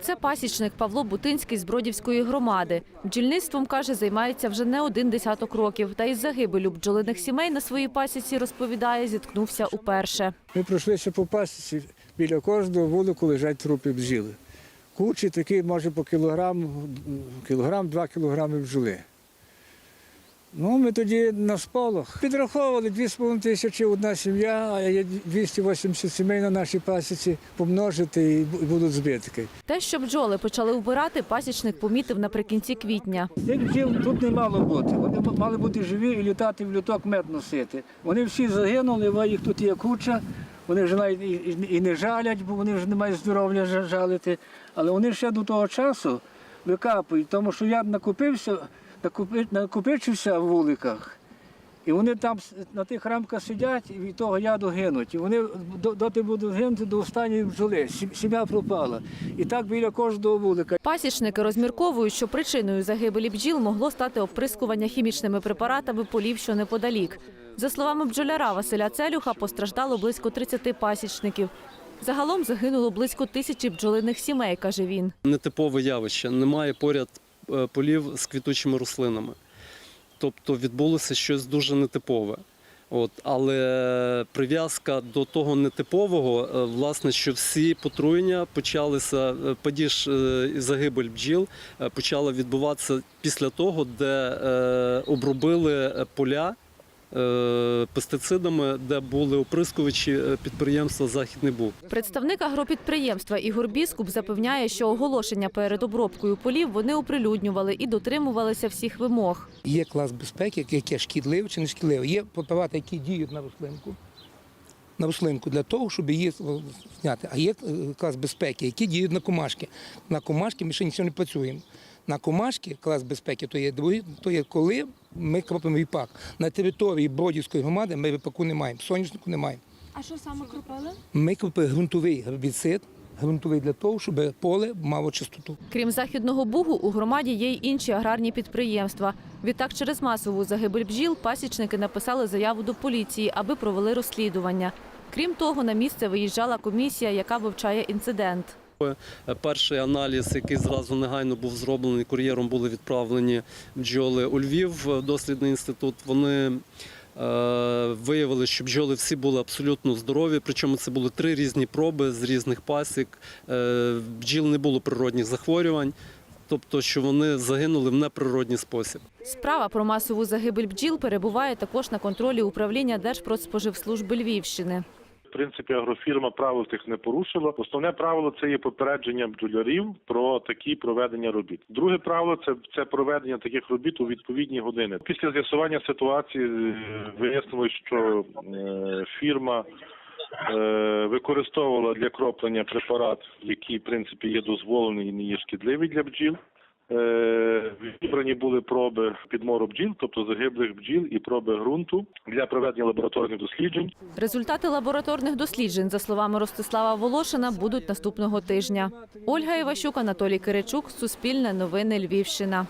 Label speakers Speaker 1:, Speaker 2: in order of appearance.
Speaker 1: Це пасічник Павло Бутинський з Бродівської громади. Бджільництвом, каже, займається вже не один десяток років. Та із загибелю бджолиних сімей на своїй пасіці, розповідає, зіткнувся уперше.
Speaker 2: Ми пройшлися по пасіці, біля кожного вулику лежать трупи бджіли. Кучі такі, може, по кілограм, кілограм, два кілограми бджоли. Ну, ми тоді на сполох підраховували 2,5 тисячі одна сім'я, а є 280 сімей на нашій пасіці, помножити і будуть збитки.
Speaker 1: Те, що бджоли почали вбирати, пасічник помітив наприкінці квітня.
Speaker 2: Тих бджіл тут не мало бути. Вони мали бути живі і літати в люток мед носити. Вони всі загинули, бо їх тут є куча. Вони вже навіть і, не жалять, бо вони вже не мають здоров'я жалити. Але вони ще до того часу викапують, тому що я накупився, накупи, накопичився в вуликах. І вони там на тих рамках сидять і від того яду гинуть. І вони до- доти будуть гинути до останньої бджоли. Сім- Сім'я пропала. І так біля кожного вулика.
Speaker 1: Пасічники розмірковують, що причиною загибелі бджіл могло стати оприскування хімічними препаратами полів, що неподалік. За словами бджоляра Василя Целюха, постраждало близько 30 пасічників. Загалом загинуло близько тисячі бджолиних сімей, каже він.
Speaker 3: нетипове явище. Немає поряд полів з квітучими рослинами. Тобто відбулося щось дуже нетипове. От, але прив'язка до того нетипового, е, власне, що всі потруєння почалися, е, падіж е, і загибель бджіл е, почала відбуватися після того, де е, обробили е, поля е, пестицидами, де були оприскувачі е, підприємства Західний Буг.
Speaker 1: Представник агропідприємства Ігор Біскуп запевняє, що оголошення перед обробкою полів вони оприлюднювали і дотримувалися всіх вимог.
Speaker 4: Є клас безпеки, яке шкідливе чи не шкідливе. Є препарати, які діють на рослинку. На рослинку для того, щоб її зняти. А є е, клас безпеки, які діють на комашки. На комашки ми ще нічого не працюємо. На комашки клас безпеки то є другий, то є коли ми кропимо віпак. На території Бродівської громади ми віпаку не маємо, соняшнику не маємо.
Speaker 5: А що саме кропили?
Speaker 4: Ми кропили ґрунтовий гербіцид, ґрунтовий для того, щоб поле мало чистоту.
Speaker 1: Крім західного бугу, у громаді є й інші аграрні підприємства. Відтак, через масову загибель бджіл пасічники написали заяву до поліції, аби провели розслідування. Крім того, на місце виїжджала комісія, яка вивчає інцидент.
Speaker 3: Перший аналіз, який зразу негайно був зроблений кур'єром, були відправлені бджоли у Львів, дослідний інститут. Вони виявили, що бджоли всі були абсолютно здорові. Причому це були три різні проби з різних пасік. Е, бджіл не було природних захворювань, тобто, що вони загинули в неприродній спосіб.
Speaker 1: Справа про масову загибель бджіл перебуває також на контролі управління Держпродспоживслужби Львівщини.
Speaker 6: В принципі, агрофірма правил тих не порушила. Основне правило це є попередження бджолярів про такі проведення робіт. Друге правило це, це проведення таких робіт у відповідні години. Після з'ясування ситуації е, вияснилось, що е, фірма е, використовувала для кроплення препарат, який в принципі є дозволений і не є шкідливий для бджіл. Е, Відібрані були проби підмору бджіл, тобто загиблих бджіл, і проби ґрунту для проведення лабораторних досліджень.
Speaker 1: Результати лабораторних досліджень, за словами Ростислава Волошина, будуть наступного тижня. Ольга Іващук, Анатолій Киричук, Суспільне новини Львівщина.